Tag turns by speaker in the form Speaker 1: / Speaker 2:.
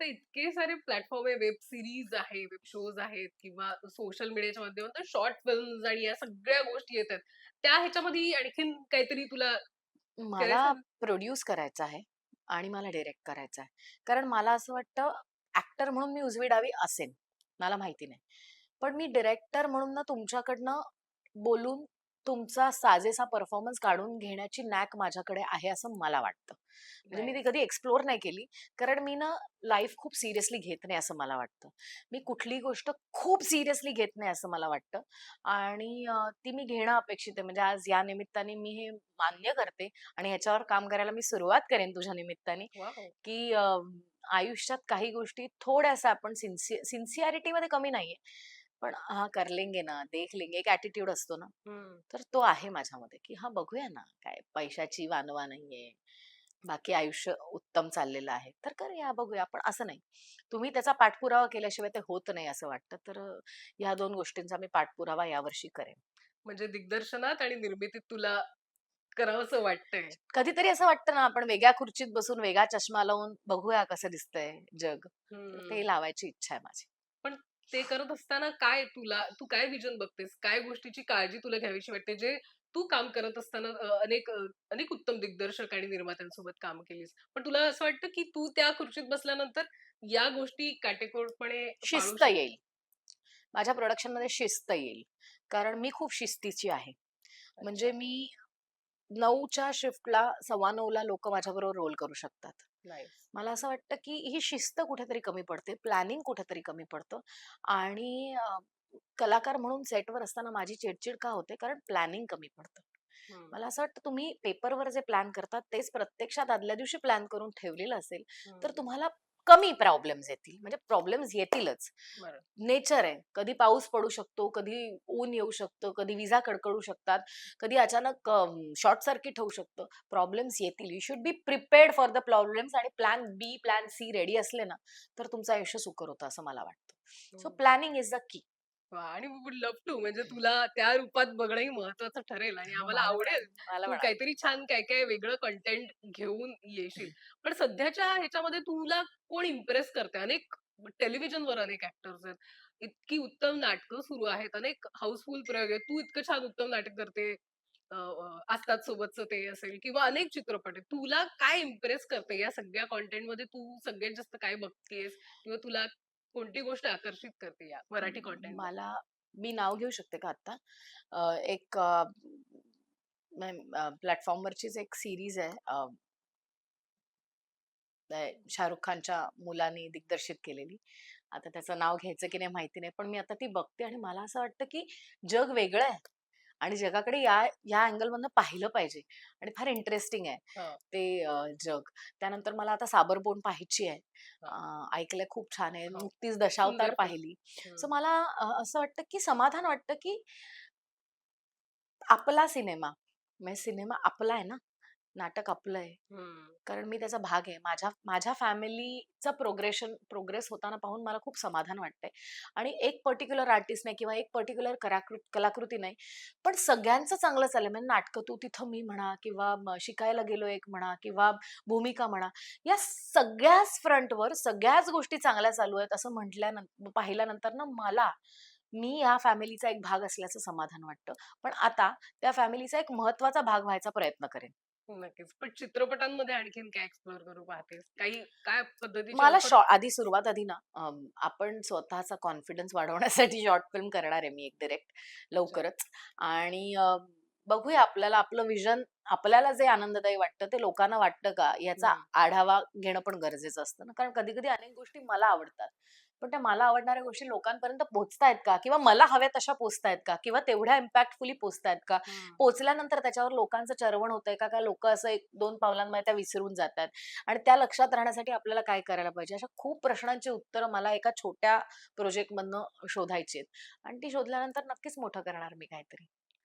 Speaker 1: आता इतके सारे प्लॅटफॉर्म आहे, वेब सीरीज आहे, वेब शोज आहेत किंवा सोशल मीडियाच्या माध्यमातून शॉर्ट फिल्म्स आणि या सगळ्या गोष्टी येतात. त्या ह्याच्यामध्ये आणखीन काहीतरी तुला
Speaker 2: मला प्रोड्यूस करायचं आहे आणि मला डायरेक्ट करायचं आहे. कारण मला असं वाटतं ॲक्टर म्हणून मी उजवी डावी असेन. मला माहिती नाही. पण मी डायरेक्टर म्हणून ना तुमच्याकडनं बोलून तुमचा साजेसा परफॉर्मन्स काढून घेण्याची नॅक माझ्याकडे आहे असं मला वाटतं. म्हणजे मी ती. कधी एक्सप्लोर नाही केली. कारण मी ना लाईफ खूप सिरियसली घेत नाही असं मला वाटतं. मी कुठलीही गोष्ट खूप सिरियसली घेत नाही असं मला वाटतं आणि ती मी घेणं अपेक्षित आहे. म्हणजे आज या निमित्ताने मी हे मान्य करते आणि ह्याच्यावर काम करायला मी सुरुवात करेन तुझ्या निमित्ताने! की आयुष्यात काही गोष्टी थोड्याशा आपण सिन्सि सिन्सिअरिटीमध्ये कमी नाहीये. पण हां, कर लेंगे ना, देख लेंगे एक ॲटिट्यूड असतो ना. तर तो आहे माझ्यामध्ये, की हां, बघूया ना, काय पैशाची वानवा नाहीये. बाकी आयुष्य उत्तम चाललेलं आहे. तर करूया, बघूया. पण असं नाही. तुम्ही त्याचा पाठपुरावा केल्याशिवाय ते होत नाही असं वाटतं. तर अ, ह्या 2 गोष्टींचा मी पाठपुरावा यावर्षी करेन.
Speaker 1: म्हणजे दिग्दर्शनात आणि निर्मितीत तुला करावंसं वाटतंय.
Speaker 2: कधीतरी असं वाटतं ना, आपण वेगळ्या खुर्चीत बसून वेगळा चष्मा लावून बघूया कसं दिसतंय जग. तर. ते लावायची इच्छा आहे माझी.
Speaker 1: ते करत असताना काय तुला तू काय व्हिजन बघतेस? काय गोष्टीची काळजी तुला घ्यावीशी वाटते? जे तू काम करत असताना अनेक अनेक उत्तम दिग्दर्शक आणि निर्मात्यांसोबत काम केलीस. पण तुला असं वाटतं, की तू त्या खुर्चीत बसल्यानंतर या गोष्टी काटेकोरपणे
Speaker 2: शिस्त? येईल. माझ्या प्रोडक्शनमध्ये शिस्त येईल. कारण मी खूप शिस्तीची आहे. म्हणजे. मी 9च्या शिफ्टला 9:15ला लोकं माझ्याबरोबर रोल करू शकतात. मला असं वाटतं, की ही शिस्त कुठेतरी कमी पडते, प्लॅनिंग कुठेतरी कमी पडतं आणि अ, कलाकार म्हणून सेटवर असताना माझी चिडचिड का होते? कारण प्लॅनिंग कमी पडतं. मला असं वाटतं तुम्ही पेपरवर जे प्लॅन करतात तेच प्रत्यक्षात आदल्या दिवशी प्लॅन करून ठेवलेलं असेल, तर. तुम्हाला कमी प्रॉब्लेम्स येतील. म्हणजे प्रॉब्लेम्स येतीलच. नेचर आहे. कधी पाऊस पडू शकतो, कधी ऊन येऊ शकतं, कधी विजा कडकडू शकतात, कधी अचानक शॉर्ट सर्किट होऊ शकतं. प्रॉब्लेम्स येतील. You should be prepared for the problems आणि plan B, plan C ready असले ना, तर तुमचं आयुष्य सुकर होतं असं मला वाटतं. सो
Speaker 1: हं.
Speaker 2: Planning is the key.
Speaker 1: आणि वी लव्ह टू म्हणजे तुला त्या रूपात बघणंही महत्वाचं ठरेल आणि आम्हाला
Speaker 2: मला पण
Speaker 1: आवडेल.
Speaker 2: मला
Speaker 1: तू
Speaker 2: पण
Speaker 1: काहीतरी छान काय-काय वेगळं कंटेंट घेऊन येशील. पण सध्याच्या ह्याच्यामध्ये तुला कोण इम्प्रेस करतंय? अनेक टेलिव्हिजनवर अनेक ॲक्टर्स आहेत. इतकी उत्तम नाटकं सुरू आहेत. अनेक हाऊसफुल प्रयोग आहेत. तू इतकं छान उत्तम नाटक करते. अ, अ, आस्ताद सोबतचं ते असेल किंवा अनेक चित्रपट आहेत. तुला काय इम्प्रेस करते या सगळ्या कंटेंटमध्ये तू सगळ्यात जास्त काय बघतीयेस? किंवा तुला कोणती गोष्ट आकर्षित करते या मराठी कंटेंटमध्ये?
Speaker 2: मला मी नाव घेऊ शकते का आत्ता? अ, एक अ, प्लॅटफॉर्मवरचीच एक सीरीज आहे. अ अ, शाहरुख खानच्या मुलाने दिग्दर्शित केलेली. आता त्याचं नाव घ्यायचं की नाही माहिती नाही. पण मी आता ती बघते आणि मला असं वाटतं, की जग वेगळं आहे आणि जगाकडे या या अँगलमधनं पाहिलं पाहिजे आणि फार इंटरेस्टिंग आहे ते जग. त्यानंतर मला आता साबरबोन पाहायची आहे. ऐकलंय खूप छान आहे. नुकतीच दशावतार. पाहिली. सो मला असं वाटतं, की समाधान वाटतं, की आपला सिनेमा, म्हणजे सिनेमा आपला आहे ना, नाटक आपलं आहे. कारण मी त्याचा भाग आहे. माझ्या माझ्या फॅमिलीचं प्रोग्रेशन प्रोग्रेस होताना पाहून मला खूप समाधान वाटतंय. आणि एक पर्टिक्युलर आर्टिस्ट नाही किंवा एक पर्टिक्युलर कलाकृ कलाकृती नाही, पण सगळ्यांचं चांगलं चाललंय. म्हणजे नाटकं तू तिथं मी म्हणा किंवा शिकायला गेलो एक म्हणा किंवा भूमिका म्हणा. या सगळ्याच फ्रंटवर सगळ्याच गोष्टी चांगल्या चालू आहेत असं म्हटल्यानं पाहिल्यानंतर ना मला, मी या फॅमिलीचा एक भाग असल्याचं समाधान वाटतं. पण आता त्या फॅमिलीचा एक महत्त्वाचा भाग व्हायचा प्रयत्न करेन.
Speaker 1: नक्कीच. पण चित्रपटांमध्ये आणखीन काय एक्सप्लोर करू पाहतेस? काही काय पद्धतीचे
Speaker 2: मला
Speaker 1: ऑफर
Speaker 2: शॉ आधी सुरुवात आधी ना आपण स्वतःचा कॉन्फिडन्स वाढवण्यासाठी शॉर्ट फिल्म करणार आहे मी एक डायरेक्ट
Speaker 1: अच्छा.
Speaker 2: लवकरच आणि बघूया आपल्याला आपलं विजन आपल्याला जे आनंददायी वाटतं ते लोकांना वाटतं का? याचा. आढावा घेणं पण गरजेचं असतं ना. कारण कधी कधी अनेक गोष्टी मला आवडतात. पण त्या मला आवडणाऱ्या गोष्टी लोकांपर्यंत पोहोचतायत का? किंवा मला हव्या तशा पोहोचतायत का? किंवा तेवढ्या इम्पॅक्टफुली पोहोचतायत का. पोहोचल्यानंतर त्याच्यावर लोकांचं चरवण होतंय का? का लोक असं एक दोन पावलांमध्ये त्या विसरून जातात? आणि त्या लक्षात राहण्यासाठी आपल्याला काय करायला पाहिजे? अशा खूप प्रश्नांची उत्तरं मला एका छोट्या प्रोजेक्ट मधनं शोधायची आहेत. आणि ती शोधल्यानंतर नक्कीच मोठं करणार मी काहीतरी.